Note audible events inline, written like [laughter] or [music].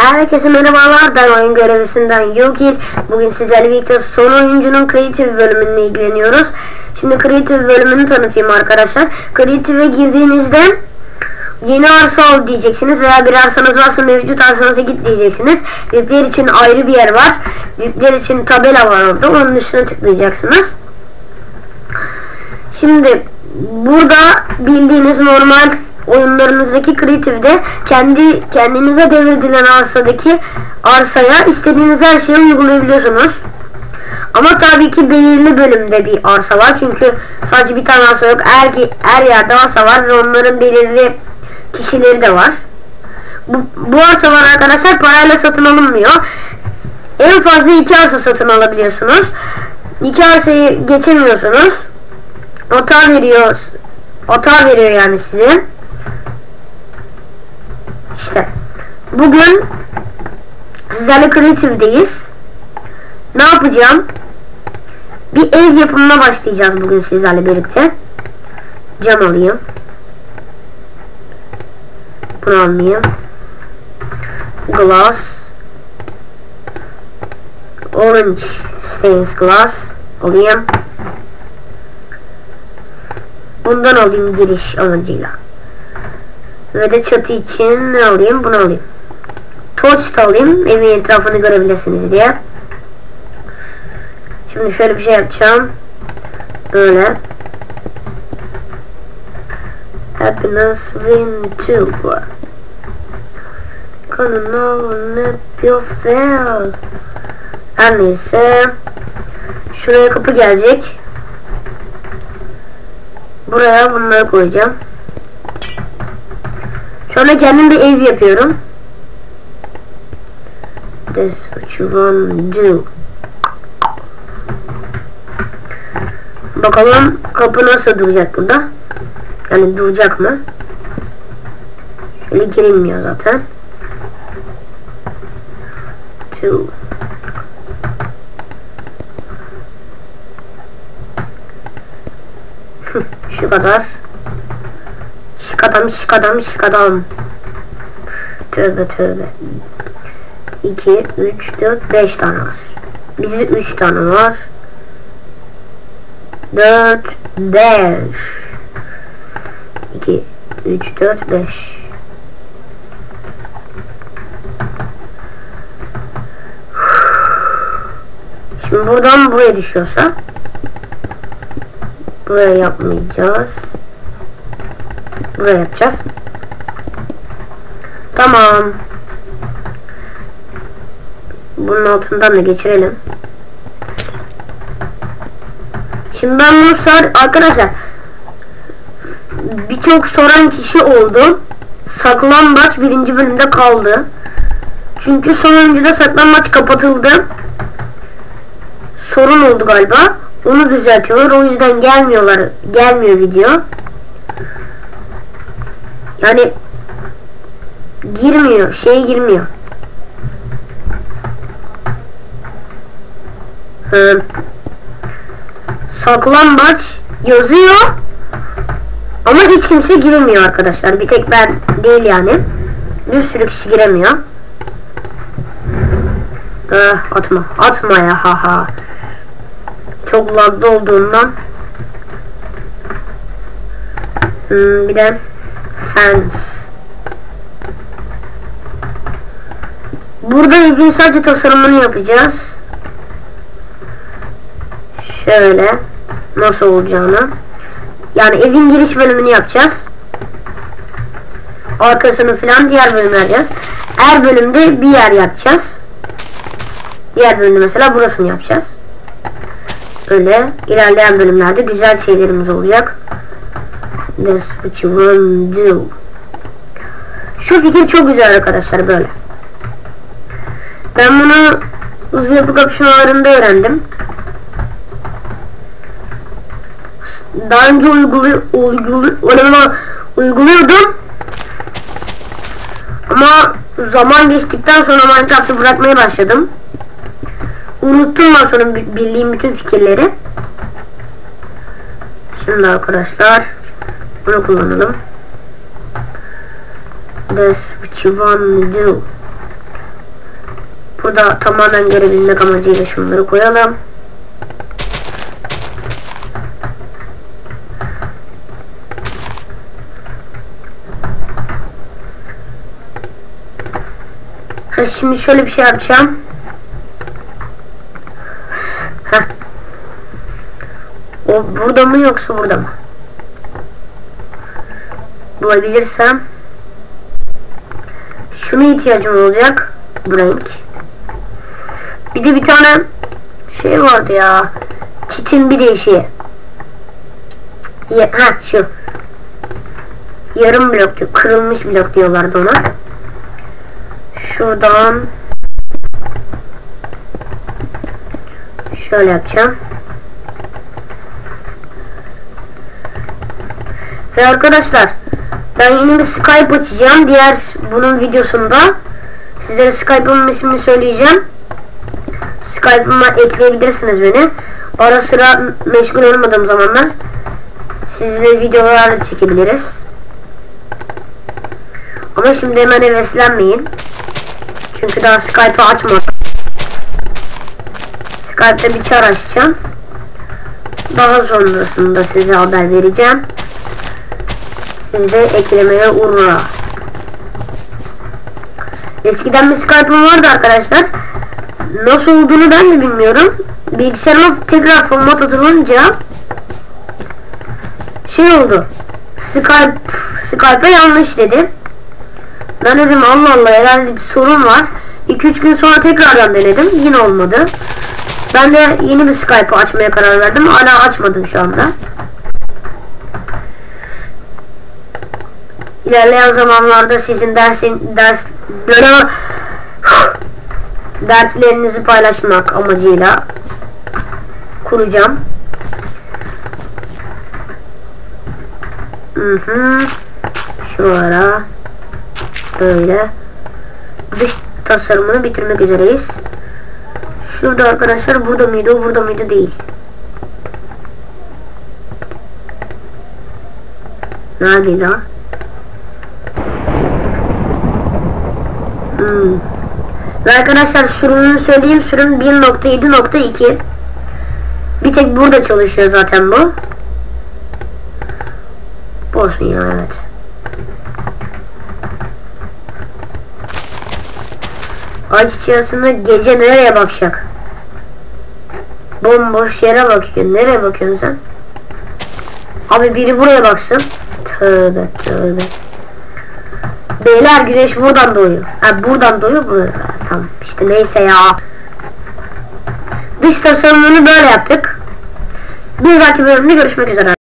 Herkese merhabalar ben oyun görevlisinden Yukil. Bugün sizlerle birlikte son oyuncunun Creative bölümünle ilgileniyoruz. Şimdi Creative bölümünü tanıtayım arkadaşlar. Creative'e girdiğinizde yeni arsa al diyeceksiniz veya bir arsanız varsa mevcut arsanıza git diyeceksiniz. VIP'ler için ayrı bir yer var. VIP'ler için tabela var orada. Onun üstüne tıklayacaksınız. Şimdi burada bildiğiniz normal oyunlarınızdaki Creative'de kendi kendinize devredilen arsadaki arsaya istediğiniz her şeyi uygulayabiliyorsunuz. Ama tabii ki belirli bölümde bir arsa var. Çünkü sadece bir tane arsa yok. Her, her yerde arsa var ve onların belirli kişileri de var. Bu, bu arsalar arkadaşlar parayla satın alınmıyor. En fazla iki arsa satın alabiliyorsunuz. İki arsayı geçemiyorsunuz. Otar veriyor. Otar veriyor yani size. İşte bugün sizlerle Creative'deyiz. Ne yapacağım? Bir ev yapımına başlayacağız bugün sizlerle birlikte. Cam alayım. Bunu almayayım. Glass. Orange stainless glass alayım. Bundan alayım giriş amacıyla. Ve de çatı için ne alayım? Bunu alayım. Torch da alayım. Evin etrafını görebilirsiniz diye. Şimdi şöyle bir şey yapacağım. Böyle. Happiness win too. Kanına ne yapıyor fail. Her neyse. Şuraya kapı gelecek. Buraya bunları koyacağım. Sonra kendim bir ev yapıyorum. This what you want do. Bakalım kapı nasıl duracak burada. Yani duracak mı? Şöyle girilmiyor zaten. Two. [laughs] Şu kadar. Şıkadam şıkadam şıkadam. Tövbe tövbe. 2, 3, 4, 5 tane var. Bizde 3 tane var. 4, 5. 2, 3, 4, 5. Şimdi buradan buraya düşüyorsa buraya yapmayacağız. Buraya yapacağız. Tamam. Bunun altından da geçirelim. Şimdi ben bunu sar arkadaşlar birçok soran kişi oldu. Saklambaç birinci bölümde kaldı. Çünkü sonuncuda saklambaç kapatıldı. Sorun oldu galiba. Onu düzeltiyorlar. O yüzden gelmiyorlar. Gelmiyor video. Yani girmiyor. Şey girmiyor. Hı. Saklambaç yazıyor. Ama hiç kimse giremiyor arkadaşlar. Bir tek ben değil yani. Bir sürü kişi giremiyor. Ah, atma. Atma ya haha. Çok lagda olduğundan. Hmm, bir de fence. Burada evin sadece tasarımını yapacağız. Şöyle nasıl olacağını. Yani evin giriş bölümünü yapacağız. Arkasını falan diğer bölüm yapacağız. Her bölümde bir yer yapacağız. Diğer bölümde mesela burasını yapacağız. Öyle ilerleyen bölümlerde güzel şeylerimiz olacak. That's what you want to do. Şu fikir çok güzel arkadaşlar böyle. Ben bunu uzun yapı kapışmalarında öğrendim. Daha önce uygulu, uygulu, uyguluyordum. Ama zaman geçtikten sonra Minecraft'ı bırakmaya başladım. Unuttum ben sonra bildiğim bütün fikirleri. Şimdi arkadaşlar bunu kullanalım. That's what you want to do. Tamamen görebilmek amacıyla şunları koyalım. Ha, şimdi şöyle bir şey yapacağım. Heh. O burada mı yoksa burada mı? Bulabilirsem şuna ihtiyacım olacak. Bu renk. Bir de bir tane şey vardı ya. Çitin bir değişiği. Ha şu. Yarım blok diyor. Kırılmış blok diyorlardı ona. Şuradan şöyle yapacağım. Ve arkadaşlar ben yeni bir Skype açacağım. Diğer bunun videosunda sizlere Skype'ımın ismini söyleyeceğim. Skype'ıma ekleyebilirsiniz beni. Ara sıra meşgul olmadığım zamanlar sizinle videolar çekebiliriz. Ama şimdi hemen heveslenmeyin. Çünkü daha Skype'ı açmadım. Skype'da bir açacağım. Daha sonrasında size haber vereceğim. De eklemeye uğra. Eskiden bir Skype'ım vardı arkadaşlar. Nasıl olduğunu ben de bilmiyorum. Bilgisayarıma tekrar format atılınca şey oldu. Skype Skype'a yanlış dedi. Ben dedim Allah Allah herhalde bir sorun var. 2-3 gün sonra tekrardan denedim. Yine olmadı. Ben de yeni bir Skype açmaya karar verdim. Hala açmadım şu anda. İlerleyen zamanlarda sizin dersin ders böyle derslerinizi paylaşmak amacıyla kuracağım. Hı hı. Şuralara böyle dış tasarımını bitirmek üzereyiz. Şurada arkadaşlar burada mıydı burada mıydı değil. Neredeydi ha? Ve arkadaşlar sürümünü söyleyeyim sürüm 1.7.2 Bir tek burada çalışıyor zaten bu. Bu olsun ya evet. Ay çiçeği gece nereye bakacak? Bomboş yere bakıyor. Nereye bakıyorsun sen? Abi biri buraya baksın. Tövbe tövbe. Beyler güneş buradan doğuyor. Ha buradan doğuyor bu. Tamam işte neyse ya. Dış tasarımını böyle yaptık. Bir dahaki bölümde görüşmek üzere.